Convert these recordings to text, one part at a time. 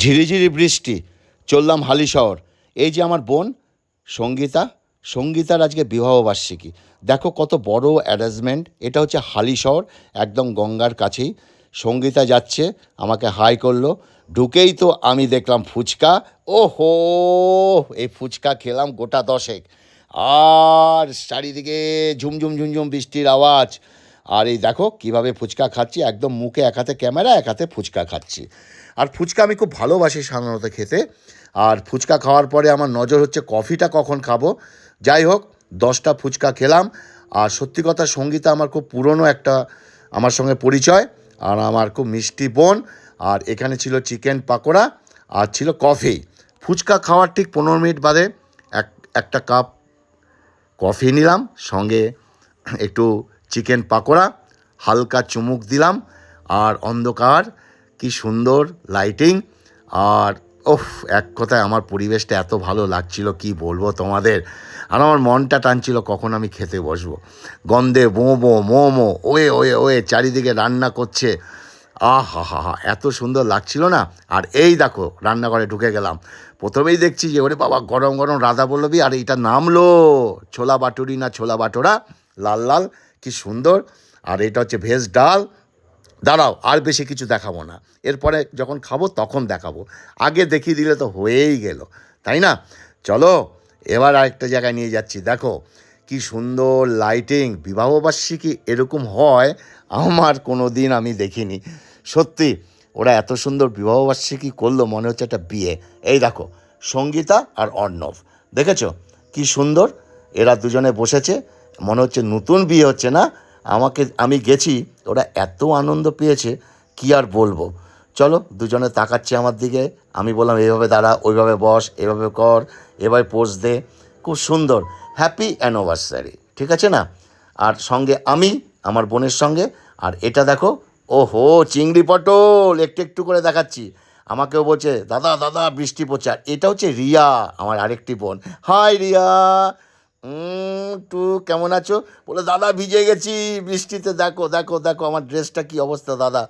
ঝিরিঝিরি বৃষ্টি, চললাম হালি শহর। এই যে আমার বোন, সঙ্গীতা, সঙ্গীতার আজকে বিবাহবার্ষিকী দেখো কত বড় অ্যারেঞ্জমেন্ট এটা হচ্ছে হালি শহর, একদম গঙ্গার কাছেই। সঙ্গীতা যাচ্ছে, আমাকে হাই করল। ঢুকেই তো আমি দেখলাম ফুচকা। ও হো এই ফুচকা খেলাম গোটা দশেক। আর চারিদিকে ঝুমঝুম ঝুমঝুম বৃষ্টির আওয়াজ। আর এই দেখো কীভাবে ফুচকা খাচ্ছি, একদম মুখে এক হাতে ক্যামেরা, এক হাতে ফুচকা খাচ্ছি। আর ফুচকা আমি খুব ভালোবাসি সাধারণত খেতে। আর ফুচকা খাওয়ার পরে আমার নজর হচ্ছে কফিটা কখন খাব। যাই হোক, দশটা ফুচকা খেলাম। আর সত্যি কথা, সঙ্গীতা আমার খুব পুরনো একটা, আমার সঙ্গে পরিচয়। আর আমার খুব মিষ্টি বোন। আর এখানে ছিল চিকেন পাকোড়া আর ছিল কফি। ফুচকা খাওয়ার ঠিক পনেরো মিনিট বাদে এক, একটা কাপ কফি নিলাম, সঙ্গে একটু চিকেন পাকোড়া, হালকা চুমুক দিলাম। আর অন্ধকার কি সুন্দর লাইটিং আর ওফ এক কথায় আমার পরিবেশটা এত ভালো লাগছিল, কি বলব তোমাদের? আর আমার মনটা টানছিল কখন আমি খেতে বসবো। গন্ধে মোমো মোমো ওয়ে ওয়ে ওয়ে, চারিদিকে রান্না করছে। আহ হা হা এত সুন্দর লাগছিল না? আর এই দেখো, রান্নাঘরে ঢুকে গেলাম। প্রথমেই দেখছি যে, ওরে বাবা, গরম গরম রাধা বল্লবী আর এটা নামলো। ছোলা বাটুরি না ছোলা বাটোরা? লাল লাল, কি সুন্দর। আর এটা হচ্ছে ভেজ ডাল। দাঁড়াও, আর বেশি কিছু দেখাবো না। এরপরে যখন খাব, তখন দেখাবো। আগে দেখিয়ে দিলে তো হয়েই গেল, তাই না? চলো, এবার আরেকটা জায়গায় নিয়ে যাচ্ছি। দেখো, কি সুন্দর লাইটিং বিবাহবার্ষিকী এরকম হয়, আমার কোনো দিন আমি দেখিনি। সত্যি, ওরা এত সুন্দর বিবাহবার্ষিকী করল, মনে হচ্ছে একটা বিয়ে। এই দেখো, সঙ্গীতা আর অর্ণব। দেখেছ? কি সুন্দর, এরা দুজনে বসেছে। মনে হচ্ছে নতুন বিয়ে হচ্ছে না? আমাকে, আমি গেছি, ওরা এত আনন্দ পেয়েছে, কি আর বলব? চলো, দুজনে তাকাচ্ছে আমার দিকে, আমি বললাম, এইভাবে দাঁড়া, ওইভাবে বস, এভাবে কর, এভাবে পোজ দে। খুব সুন্দর। হ্যাপি অ্যানিভার্সারি ঠিক আছে না? আর সঙ্গে আমি, আমার বোনের সঙ্গে, আর এটা দেখো ও হো চিংড়ি পটল, একটু একটু করে দেখাচ্ছি। আমাকেও বলছে, দাদা দাদা, বৃষ্টি পড়ছে। আর এটা হচ্ছে রিয়া, আমার আরেকটি বোন। হাই রিয়া! একটু কেমন আছো? বলে, দাদা, ভিজে গেছি, বৃষ্টিতে। দেখো দেখো দেখো, আমার ড্রেসটা কি অবস্থা, দাদা?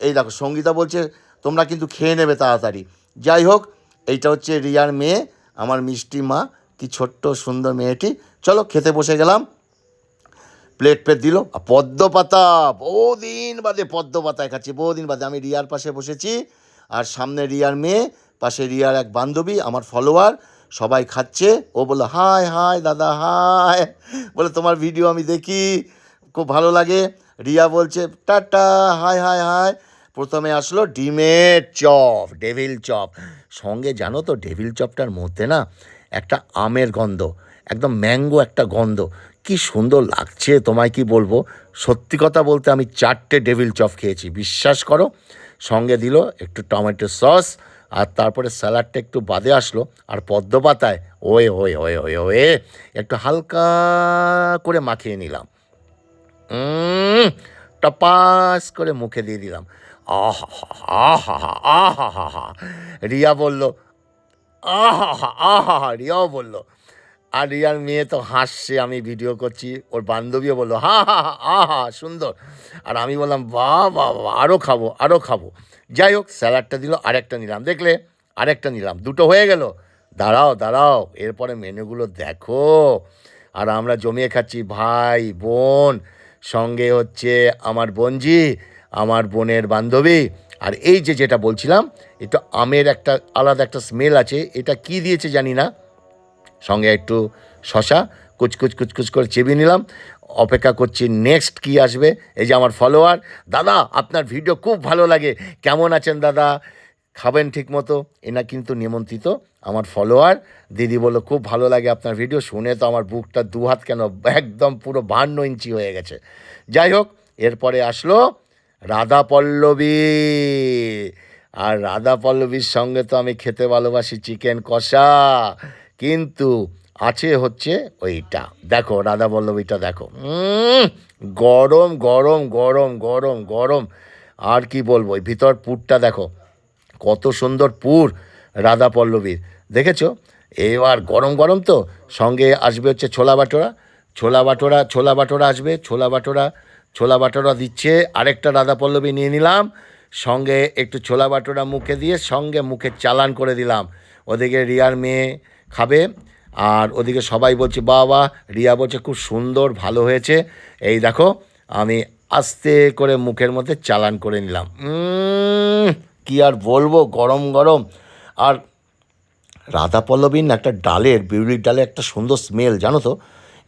এই দেখো, সঙ্গীতা বলছে, তোমরা কিন্তু খেয়ে নেবে তাড়াতাড়ি। যাই হোক, এইটা হচ্ছে রিয়ার মেয়ে, আমার মিষ্টি মা, কি ছোট্ট, সুন্দর মেয়েটি। চলো, খেতে বসে গেলাম। প্লেট প্লেট দিল পদ্ম পাতা, বহুদিন বাদে পদ্ম পাতায় খাচ্ছি, বহুদিন বাদে। আমি রিয়ার পাশে বসেছি, আর সামনে রিয়ার মেয়ে, পাশে রিয়ার এক বান্ধবী, আমার ফলোয়ার সবাই খাচ্ছে। ও বলল হাই হাই দাদা হাই বলে, তোমার ভিডিও আমি দেখি। খুব ভালো লাগে। রিয়া বলছে, টাটা হাই হাই হাই প্রথমে আসলো ডিমের চপ ডেভিল চপ। সঙ্গে জানো তো ডেভিল চপটার মধ্যে না একটা আমের গন্ধ, একদম ম্যাঙ্গো একটা গন্ধ। কি সুন্দর লাগছে, তোমায় কি বলব? সত্যি কথা বলতে আমি চারটে ডেভিল চপ খেয়েছি, বিশ্বাস করো। সঙ্গে দিল একটু টমেটো সস আর তারপরে স্যালাডটা একটু বাদে আসলো আর পদ্ম পাতায় ওয়ে ওয়ে ওয়ে ওয়ে ওয়ে একটু হালকা করে মাখিয়ে নিলাম। টপাস করে মুখে দিয়ে দিলাম। আহা আহা আহা হা রিয়া বলল আহা আহা হা রিয়াও বলল। আর রিয়ার মেয়ে তো হাসছে আমি ভিডিও করছি। ওর বান্ধবীও বলল হা হা হা আহা সুন্দর। আর আমি বললাম বাহ বাহ, আরও খাব আরও খাব। যাই হোক, স্যালাডটা দিল, আরেকটা নিলাম। দেখলে আরেকটা নিলাম। দুটো হয়ে গেল। দাঁড়াও দাঁড়াও। এরপরে মেনুগুলো দেখো। আর আমরা জমিয়ে খাচ্ছি ভাই, বোন, সঙ্গে হচ্ছে আমার বোনজি, আমার বোনের বান্ধবী। আর এই যে যেটা বলছিলাম এটা আমের একটা আলাদা একটা স্মেল আছে। এটা কি দিয়েছে জানি না। সঙ্গে একটু শশা কুচকুচ কুচকুচ করে চেবিয়ে নিলাম। অপেক্ষা করছি নেক্সট কি আসবে? এই যে আমার ফলোয়ার দাদা, আপনার ভিডিও খুব ভালো লাগে। কেমন আছেন দাদা? খাবেন ঠিক মতো? এনা কিন্তু নিমন্ত্রিত আমার ফলোয়ার দিদি বলল, খুব ভালো লাগে আপনার ভিডিও শুনে তো আমার বুকটা দু হাত কেন একদম পুরো বাহান্ন ইঞ্চি হয়ে গেছে। যাই হোক, এরপরে আসলো রাধা পল্লবী। আর রাধা পল্লবীর সঙ্গে তো আমি খেতে ভালোবাসি চিকেন কষা। কিন্তু আছে হচ্ছে ওইটা। দেখো, রাধা পল্লবীটা দেখো। গরম গরম গরম গরম গরম। আর কি বলব ওই ভিতর পুরটা দেখো, কত সুন্দর পুর রাধা পল্লবীর। দেখেছ? এবার গরম গরম তো, সঙ্গে আসবে হচ্ছে ছোলা বাটোরা। ছোলা বাটোরা ছোলা বাটোরা আসবে, ছোলা বাটোরা ছোলা বাটোরা দিচ্ছে, আরেকটা রাধা পল্লবী নিয়ে নিলাম। সঙ্গে একটু ছোলা বাটোরা মুখে দিয়ে, সঙ্গে মুখে চালান করে দিলাম। ওদিকে রিয়ার মেয়ে খাবে। আর ওদিকে সবাই বলছে, বাবা, রিয়া বলছে, খুব সুন্দর, ভালো হয়েছে। এই দেখো, আমি আস্তে করে মুখের মধ্যে চালান করে নিলাম। কি আর বলব, গরম গরম। আর রাধা পল্লবীর না একটা ডালের, বিউলির ডালে একটা সুন্দর স্মেল জানো তো?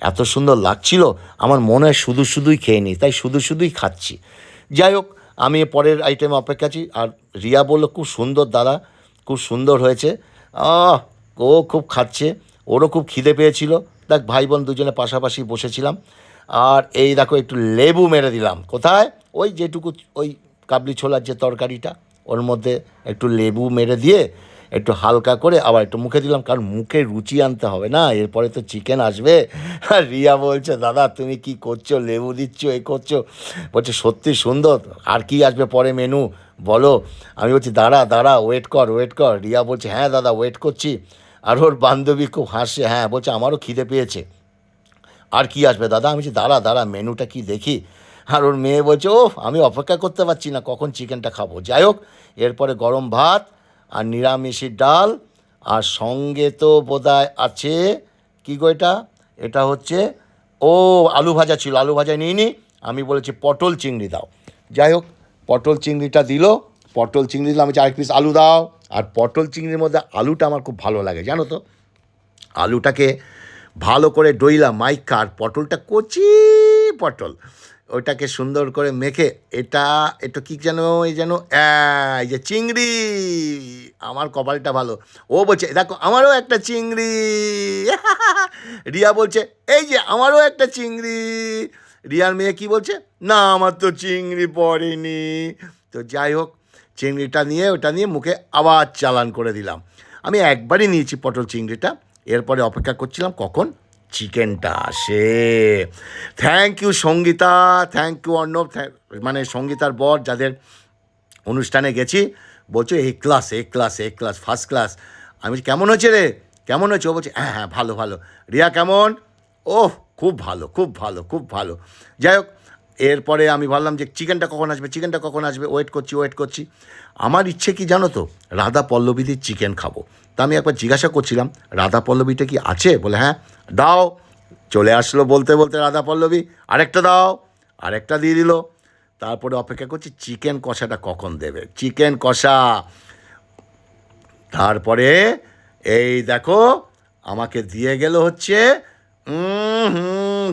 এত সুন্দর লাগছিল, আমার মনে হয় শুধু শুধুই খেয়ে নিই, তাই শুধু শুধুই খাচ্ছি। যাই হোক, আমি পরের আইটেম অপেক্ষা আছি, আর রিয়া বলল, খুব সুন্দর দাদা, খুব সুন্দর হয়েছে। ও খুব খাচ্ছে। ওরও খুব খিদে পেয়েছিল। দেখ ভাই বোন দুজনে পাশাপাশি বসেছিলাম। আর এই দেখো, একটু লেবু মেরে দিলাম। কোথায়? ওই যেটুকু, ওই কাবলি ছোলার যে তরকারিটা, ওর মধ্যে একটু লেবু মেরে দিয়ে একটু হালকা করে আবার একটু মুখে দিলাম, কারণ মুখে রুচি আনতে হবে না। এরপরে তো চিকেন আসবে। আর রিয়া বলছে, দাদা, তুমি কি করছ? লেবু দিচ্ছ, এ করছ? বলছে, সত্যি সুন্দর। আর কি আসবে পরে মেনু বলো। আমি বলছি, দাঁড়া দাঁড়া ওয়েট কর ওয়েট কর। রিয়া বলছে হ্যাঁ দাদা ওয়েট করছি। আর ওর বান্ধবী খুব হাসছে হ্যাঁ বলছে, আমারও খিদে পেয়েছে। আর কি আসবে দাদা? আমি বলছি, দাঁড়া দাঁড়া, মেনুটা কি দেখি? আর ওর মেয়ে বলছে ও আমি অপেক্ষা করতে পারছি না, কখন চিকেনটা খাব? যাই হোক, এরপরে গরম ভাত আর নিরামিষের ডাল আর সঙ্গে তো বোধহয় আছে, কি গো এটা? এটা হচ্ছে, ও, আলু ভাজা ছিল, আলু ভাজা নিয়ে নি আমি বলেছি পটল চিংড়ি দাও। যাই হোক, পটল চিংড়িটা দিল পটল চিংড়ি দিলাম, আমি চার পিস আলু দাও। আর পটল চিংড়ির মধ্যে আলুটা আমার খুব ভালো লাগে, জানো তো? আলুটাকে ভালো করে ডইলাম মাইকা, আর পটলটা কচি পটল ওটাকে সুন্দর করে মেখে, এটা এটা কি যেন, এই যেন, এই যে চিংড়ি, আমার কপালটা ভালো। ও বলছে, দেখো, আমারও একটা চিংড়ি। রিয়া বলছে, এই যে আমারও একটা চিংড়ি। রিয়ার মেয়ে কি বলছে, না, আমার তো চিংড়ি পড়েনি। তো যাই হোক চিংড়িটা নিয়ে, ওটা নিয়ে মুখে আবার চালান করে দিলাম। আমি একবারই নিয়েছি পটল চিংড়িটা। এরপরে অপেক্ষা করছিলাম কখন? চিকেনটা আসে। Thank you Sangeeta. Thank you Arnab. মানে সঙ্গীতার বর যাদের অনুষ্ঠানে গেছি, বলছো, A class A class A class first class আমি কেমন হয়েছে রে? কেমন হয়েছে? ও বলছে হ্যাঁ হ্যাঁ ভালো ভালো। রিয়া, কেমন? ওহ, খুব ভালো খুব ভালো খুব ভালো। যাই হোক এরপরে আমি ভাবলাম যে চিকেনটা কখন আসবে, চিকেনটা কখন আসবে ওয়েট করছি ওয়েট করছি। আমার ইচ্ছে কি জানো তো, রাধা পল্লবীদের চিকেন খাব। তা আমি একবার জিজ্ঞাসা করছিলাম, রাধা পল্লবীটা কি আছে? বলে হ্যাঁ দাও। চলে আসলো বলতে বলতে রাধা পল্লবী, আরেকটা দাও। আরেকটা দিয়ে দিল। তারপরে অপেক্ষা করছি, চিকেন কষাটা কখন দেবে? চিকেন কষা। তারপরে এই দেখো, আমাকে দিয়ে গেল হচ্ছে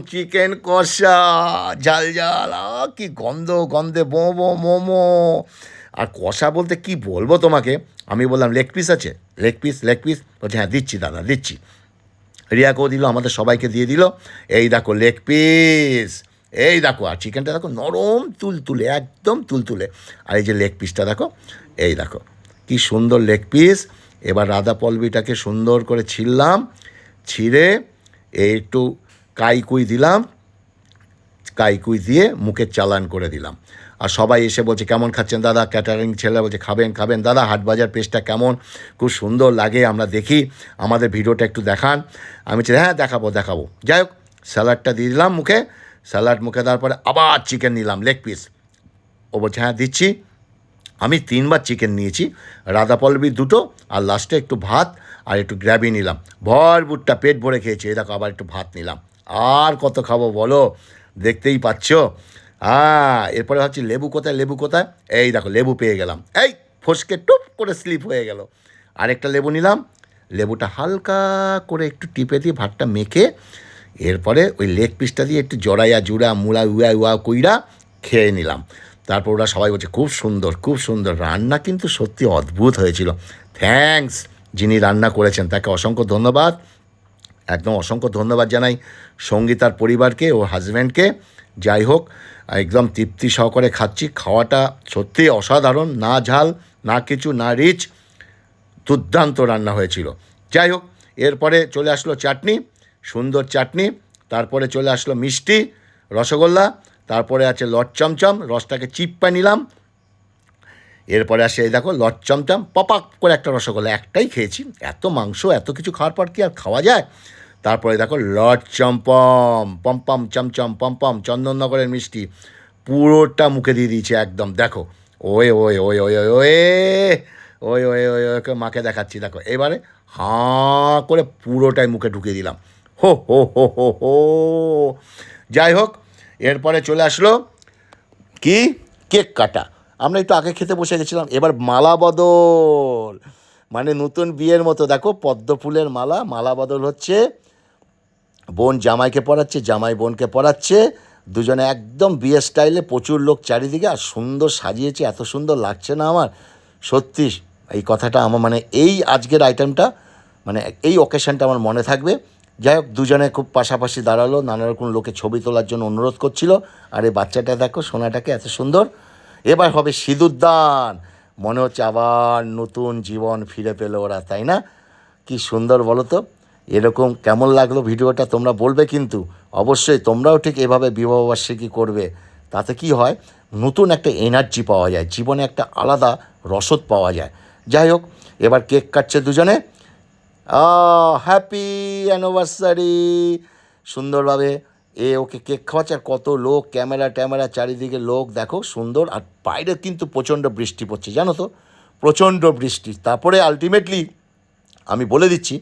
চিকেন কষা, ঝাল ঝাল কি গন্ধ, গন্ধে বো মোমো আর কষা বলতে কি বলব তোমাকে? আমি বললাম লেগ পিস আছে লেগ পিস লেগ পিস বলছে হ্যাঁ দিচ্ছি দাদা, দিচ্ছি। রিয়াকেও দিল, আমাদের সবাইকে দিয়ে দিল। এই দেখো লেগ পিস এই দেখো, আর চিকেনটা দেখো নরম তুলতুলে, একদম তুলতুলে। আর এই যে লেগ পিসটা দেখো, এই দেখো, কি সুন্দর লেগ পিস এবার রাধা পলবিটাকে সুন্দর করে ছিললাম ছিঁড়ে একটু কাইকুই দিলাম কাইকুই দিয়ে মুখে চালান করে দিলাম। আর সবাই এসে বলছে, কেমন খাচ্ছেন দাদা? ক্যাটারিং ছেলে বলছে, খাবেন খাবেন। দাদা হাটবাজার পেজটা কেমন? খুব সুন্দর লাগে, আমরা দেখি। আমাদের ভিডিওটা একটু দেখান। আমি বলছি হ্যাঁ দেখাবো দেখাবো। যাই হোক, স্যালাডটা দিয়ে দিলাম মুখে। স্যালাড মুখে দেওয়ার পরে আবার চিকেন নিলাম লেগ পিস ও বলছে হ্যাঁ দিচ্ছি। আমি তিনবার চিকেন নিয়েছি, রাধা পল্লবী দুটো, আর লাস্টে একটু ভাত, আর একটু গ্র্যাবি নিলাম। ভরপুরটা পেট ভরে খেয়েছি। এই দেখো, আবার একটু ভাত নিলাম। আর কত খাব বলো? দেখতেই পাচ্ছ? হ্যাঁ এরপরে ভাবছি, লেবু কোথায় লেবু কোথায়? এই দেখো, লেবু পেয়ে গেলাম। এই, ফসকে টুপ করে স্লিপ হয়ে গেল। আরেকটা লেবু নিলাম। লেবুটা হালকা করে একটু টিপে দিয়ে ভাতটা মেখে, এরপরে ওই লেগ পিসটা দিয়ে একটু জড়াইয়া, জুড়া, মুড়া, উয়া উয়া কইরা খেয়ে নিলাম। তারপর ওরা সবাই বলছে, খুব সুন্দর খুব সুন্দর। রান্না কিন্তু সত্যি অদ্ভুত হয়েছিল। থ্যাঙ্কস যিনি রান্না করেছেন, তাকে অসংখ্য ধন্যবাদ। একদম অসংখ্য ধন্যবাদ জানাই সঙ্গীতার পরিবারকে ও হাজব্যান্ডকে যাই হোক, একদম তৃপ্তি সহকারে খাচ্ছি। খাওয়াটা সত্যি অসাধারণ, না ঝাল, না কিছু, না রিচ, দুর্দান্ত রান্না হয়েছিল। যাই হোক, এরপরে চলে আসলো চাটনি, সুন্দর চাটনি, তারপরে চলে আসলো মিষ্টি, রসগোল্লা, তারপরে আছে লট চমচম, রসটাকে চিপ্পা নিলাম এরপরে আসে, এই দেখো, লট চমচম, পপাক করে একটা রসগোল্লা একটাই খেয়েছি। এত মাংস, এত কিছু খাওয়ার পর কি আর খাওয়া যায়? তারপরে দেখো, লট চম্পম পম্পম চমচম পম্পম চন্দননগরের মিষ্টি, পুরোটা মুখে দিয়ে দিয়েছে একদম। দেখো, ওয়ে ওয়ে ওয়ে ওয়ে ওয়ে ওই ওই ওই ওকে মাকে দেখাচ্ছি। দেখো, এবারে হা করে পুরোটাই মুখে ঢুকিয়ে দিলাম। হো হো হো হো হো। যাই হোক, এরপরে চলে আসলো কি? কেক কাটা। আমরা একটু আগে খেতে বসে গেছিলাম, এবার মালা বদল। মানে নতুন বিয়ের মতো। দেখো, পদ্ম ফুলের মালা মালা বদল হচ্ছে, বোন জামাইকে পড়াচ্ছে জামাই বোনকে পড়াচ্ছে দুজনে একদম বিয়ে স্টাইলে প্রচুর লোক চারিদিকে, আর সুন্দর সাজিয়েছে, এত সুন্দর লাগছে না আমার। সত্যি, এই কথাটা আমার মানে এই আজকের আইটেমটা মানে এই অকেশনটা আমার মনে থাকবে। যাই হোক, দুজনে খুব পাশাপাশি দাঁড়াল, নানা রকম লোকে ছবি তোলার জন্য অনুরোধ করছিল। আর এই বাচ্চাটা দেখো, সোনাটাকে এত সুন্দর এবার হবে সিঁদুরদান মনে হচ্ছে আবার নতুন জীবন ফিরে পেল ওরা, তাই না? কি সুন্দর বলো তো? এরকম কেমন লাগল ভিডিওটা তোমরা বলবে কিন্তু। অবশ্যই তোমরাও ঠিক এভাবে বিবাহবার্ষিকী করবে। তাতে কি হয়? নতুন একটা এনার্জি পাওয়া যায়। জীবনে একটা আলাদা রসদ পাওয়া যায়। যাই হোক, এবার কেক কাটছে দুজনে। হ্যাপি অ্যানিভার্সারি সুন্দরভাবে এ ওকে কেক খাওয়াচ্ছে, আর কত লোক, ক্যামেরা ট্যামেরা, চারিদিকে লোক, দেখো সুন্দর, আর বাইরে কিন্তু প্রচণ্ড বৃষ্টি পড়ছে, জানো তো? প্রচণ্ড বৃষ্টি। তারপরে আলটিমেটলি আমি বলে দিচ্ছি